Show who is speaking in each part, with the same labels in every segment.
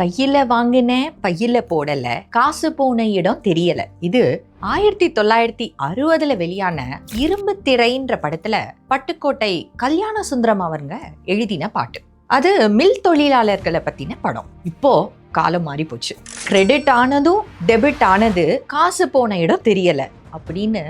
Speaker 1: கையில வாங்கினேன் பையில போடல காசு போன இடம் தெரியல. இது ஆயிரத்தி தொள்ளாயிரத்தி அறுபதுல வெளியான இரும்பு திரைன்ற படத்துல பட்டுக்கோட்டை கல்யாண சுந்தரம் அவருங்க எழுதின பாட்டு. அது மில் தொழிலாளர்களை பத்தின படம். இப்போ காலம் மாறி போச்சு கிரெடிட் ஆனதும் டெபிட் ஆனது காசு போன இடம் தெரியல அப்படின்னு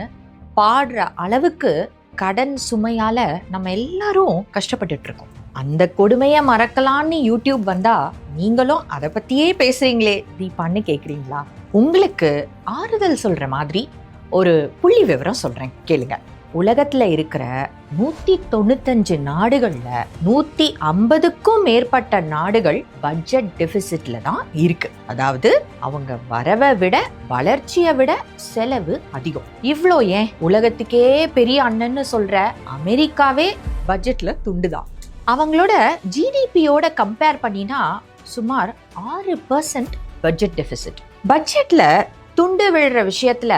Speaker 1: பாடுற அளவுக்கு கடன் சுமையால நம்ம எல்லாரும் கஷ்டப்பட்டுட்டு இருக்கோம். அந்த கொடுமையை மறக்கலான்னு யூடியூப் வந்தா நீங்களும் அதை பத்தியே பேசுறீங்களே. தீபான்னு கேக்குறீங்களா? உங்களுக்கு ஆறுதல் சொல்ற மாதிரி ஒரு புள்ளி விவரம் சொல்றேன் கேளுங்க. உலகத்துல இருக்கிற நூத்தி தொண்ணூத்தஞ்சு நாடுகள்ல நூத்தி ஐம்பதுக்கும் மேற்பட்ட நாடுகள் பட்ஜெட் டெபிசிட்ல தான் இருக்கு. அதாவது அவங்க வரவை விட வளர்ச்சியை விட செலவு அதிகம். இவ்வளோ ஏன்? உலகத்துக்கே பெரிய அண்ணன்னு சொல்ற அமெரிக்காவே பட்ஜெட்ல துண்டுதான். அவங்களோட ஜிடிபியோட கம்பேர் பண்ணினா சுமார் ஆறு பர்சன்ட் பட்ஜெட் டெபிசிட் பட்ஜெட்டில் துண்டு விழுற விஷயத்தில்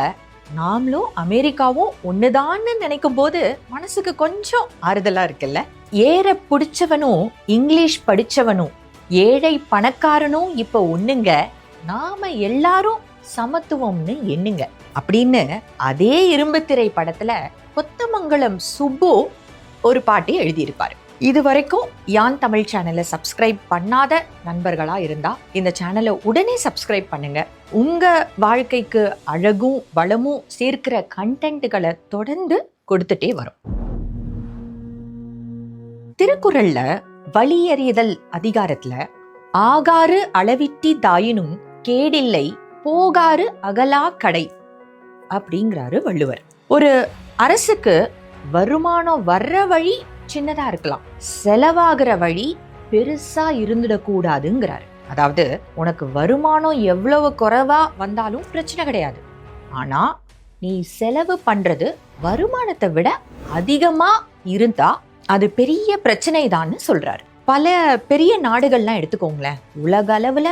Speaker 1: நாமளும் அமெரிக்காவும் ஒன்றுதான்னு நினைக்கும் போது மனசுக்கு கொஞ்சம் ஆறுதலாக இருக்குல்ல? ஏற பிடிச்சவனும் இங்கிலீஷ் படிச்சவனும் ஏழை பணக்காரனும் இப்போ ஒண்ணுங்க. நாம எல்லாரும் சமத்துவம்னு எண்ணுங்க. அப்படின்னு அதே இரும்புத்திரை படத்தில் படத்துல கொத்தமங்கலம் சுப்பு ஒரு பாட்டு எழுதியிருப்பாரு. இது வரைக்கும் யான் தமிழ் சேனலை சப்ஸ்கிரைப் பண்ணாத நண்பர்களா இருந்தா இந்த சேனலை உடனே சப்ஸ்கிரைப் பண்ணுங்க. உங்க வாழ்க்கைக்கு அழகும் வளமும் சேர்க்கிற கண்டென்ட்டுகளை தொடர்ந்து கொடுத்துட்டே வரும். திருக்குறள்ல வழியறிதல் அதிகாரத்துல ஆகாறு அளவிட்டி தாயினும் கேடில்லை போகாறு அகலா கடை அப்படிங்கிறாரு வள்ளுவர். ஒரு அரசுக்கு வருமானம் வர்ற வழி சின்னதா இருக்கலாம். செலவாகிற வழி பெருசா இருந்துடக்கூடாதுங்கிறாரு அதாவது உனக்கு வருமானம் எவ்வளவு குறைவா வந்தாலும் பிரச்சனை கிடையாது. ஆனா நீ செலவு பண்றது வருமானத்தை விட அதிகமா இருந்தா அது பெரிய பிரச்சனை தான்னு சொல்றாரு. பல பெரிய நாடுகள்லாம் எடுத்துக்கோங்களேன். உலக அளவுல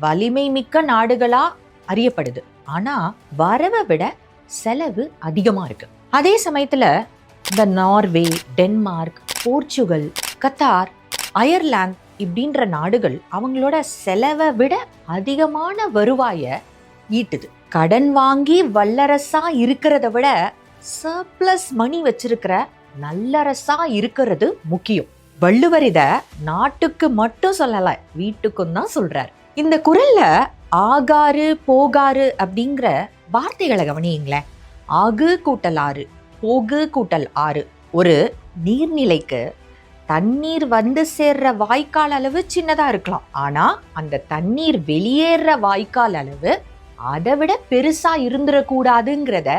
Speaker 1: வலிமை மிக்க நாடுகளா அறியப்படுது. ஆனா வரவை விட செலவு அதிகமா இருக்கு. அதே சமயத்துல இந்த Norway Denmark Portugal Qatar Ireland இப்படின்ற நாடுகள் அவங்களோட செலவை விட அதிகமான வருவாயை ஈட்டுது. கடன் வாங்கி வல்லரசா இருக்கிறத விட சர்ப்ளஸ் மணி வச்சிருக்கிற நல்லரசா இருக்கிறது முக்கியம். வள்ளுவர் இத நாட்டுக்கு மட்டும் சொல்லல வீட்டுக்கும் தான் சொல்றார். இந்த குரல்ல ஆகாறு போகாறு அப்படிங்கிற வார்த்தைகளை கவனியுங்களேன். ஆகு கூட்டலாறு போகு கூட்டல் ஆறு. ஒரு நீர்நிலைக்கு தண்ணீர் வந்து சேர்ற வாய்க்கால் அளவு சின்னதாக இருக்கலாம். ஆனால் அந்த தண்ணீர் வெளியேற வாய்க்கால் அளவு அதை விட பெருசாக இருந்துடக்கூடாதுங்கிறத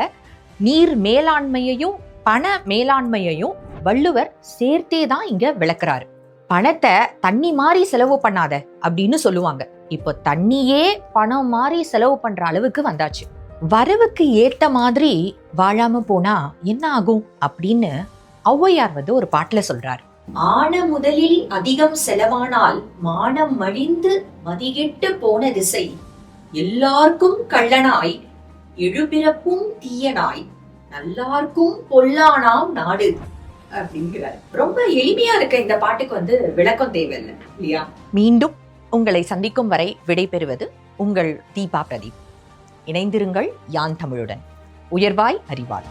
Speaker 1: நீர் மேலாண்மையையும் பண மேலாண்மையையும் வள்ளுவர் சேர்த்தே தான் இங்க விளக்குறாரு. பணத்தை தண்ணி மாதிரி செலவு பண்ணாத அப்படின்னு சொல்லுவாங்க. இப்போ தண்ணியே பணம் மாதிரி செலவு பண்ற அளவுக்கு வந்தாச்சு. வரவுக்கு ஏத்த மாதிரி வாழாம போனா என்ன ஆகும் அப்படின்னு ஔவையார் வந்து ஒரு பாட்டுல சொல்றாரு. ஆன முதலில் அதிகம் செலவானால் மானம் மழிந்து மதிகெட்டு போன திசை. எல்லாருக்கும் கள்ளனாய் எழுபிறப்பும் தீயனாய் நல்லார்க்கும் பொல்லானாம் நாடு அப்படிங்கிறார். ரொம்ப எளிமையா இருக்க இந்த பாட்டுக்கு வந்து விளக்கம் தேவையில்லை இல்லையா? மீண்டும் உங்களை சந்திக்கும் வரை விடைபெறுவது உங்கள் தீபா பிரதீப். இணைந்திருங்கள் யான் தமிழுடன். உயர்வாய் அறிவாள்